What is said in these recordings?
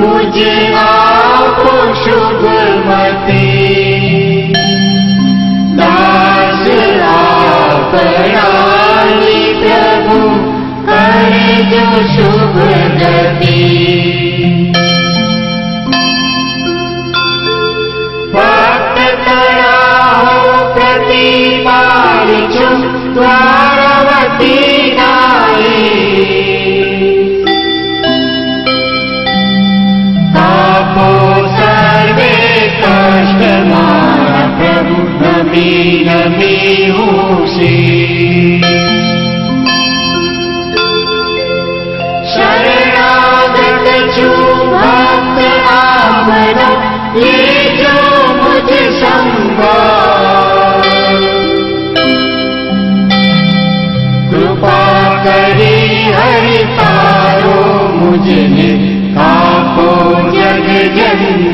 मुझ शुभ शुभमती। दास प्रभु करे जो शुभ गति। नमी नमी होसी शरणागत छु भक्त आपना ले जो संवाद। कृपा करी हरि तारो मुझने आपो जग जंजा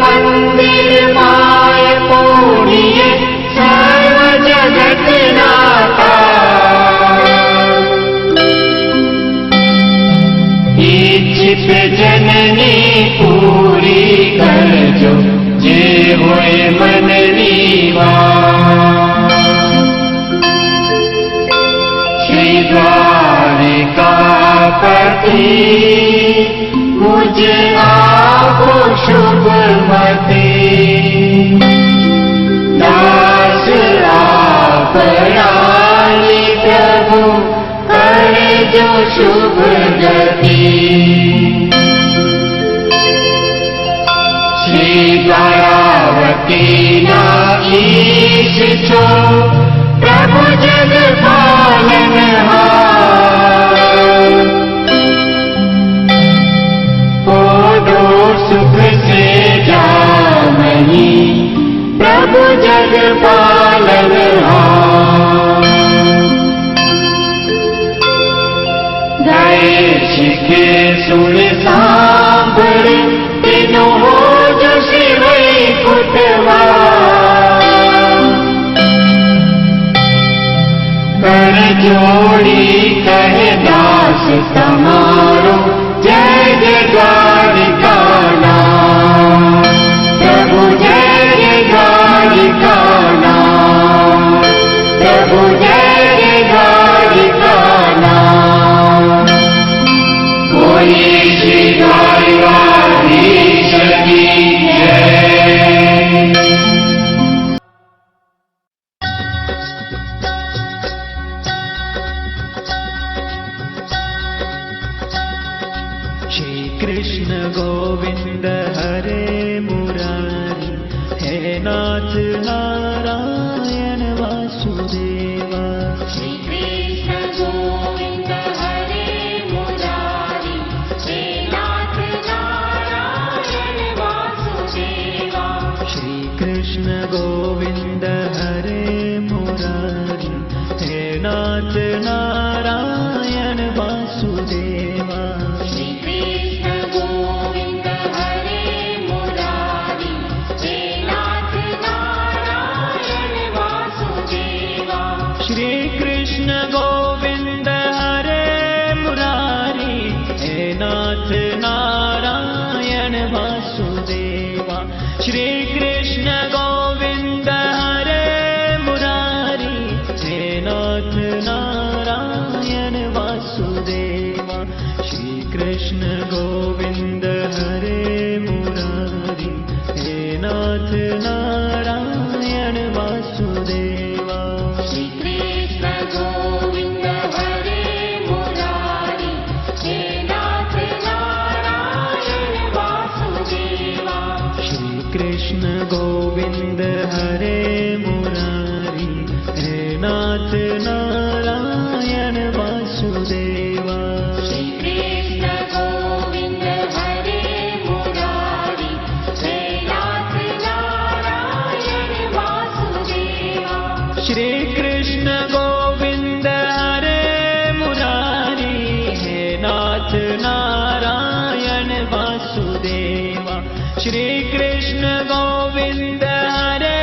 मंदिर माय पूर्णिये सर्व जगत नाथा इच्छित जननी पति मुझ आपो शुभ गति। श्री द्वारावती नाईश छो प्रभु जग पालन जोड़ी कह दास तमारो। जय जय नाथ नारायण वासुदेव श्रीकृष्ण गोविन्द हरे रेनारी हे नाथ नारायण वासुदेवा। श्रीकृष्ण गोविन्द हरे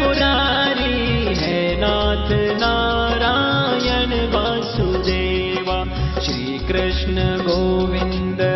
पुरारी हे नाथ नारायण वासुदेवा। श्रीकृष्ण गोविन्द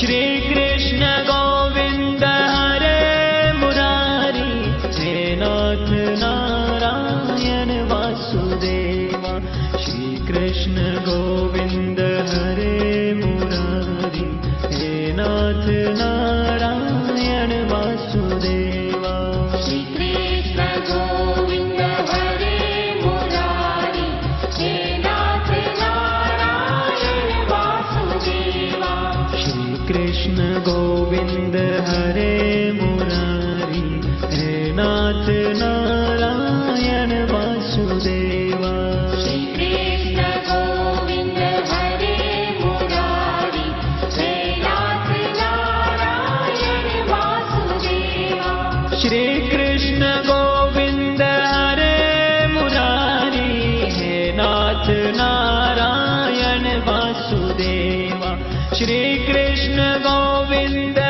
श्रीकृष्ण गोविन्द गोविन्दरे मुरारी नारायण वासुदेव श्रीकृष्ण गोविन्द नारायण वासुदेवा। श्रीकृष्ण गोविन्द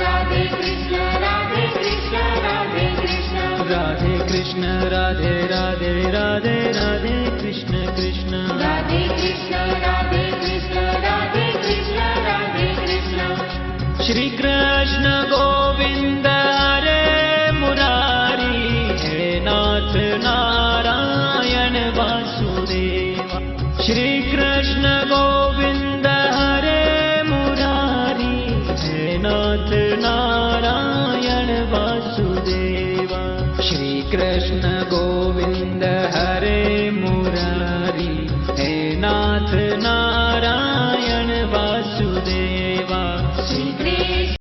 कृष्ण राधे राधे राधे राधे कृष्ण कृष्ण राधे कृष्ण राधे कृष्ण राधे कृष्ण राधे कृष्ण श्री कृष्ण गोविन्द हरे मुरारी हे नाथ नारायण वासुदेव श्री कृष्ण गोविन्द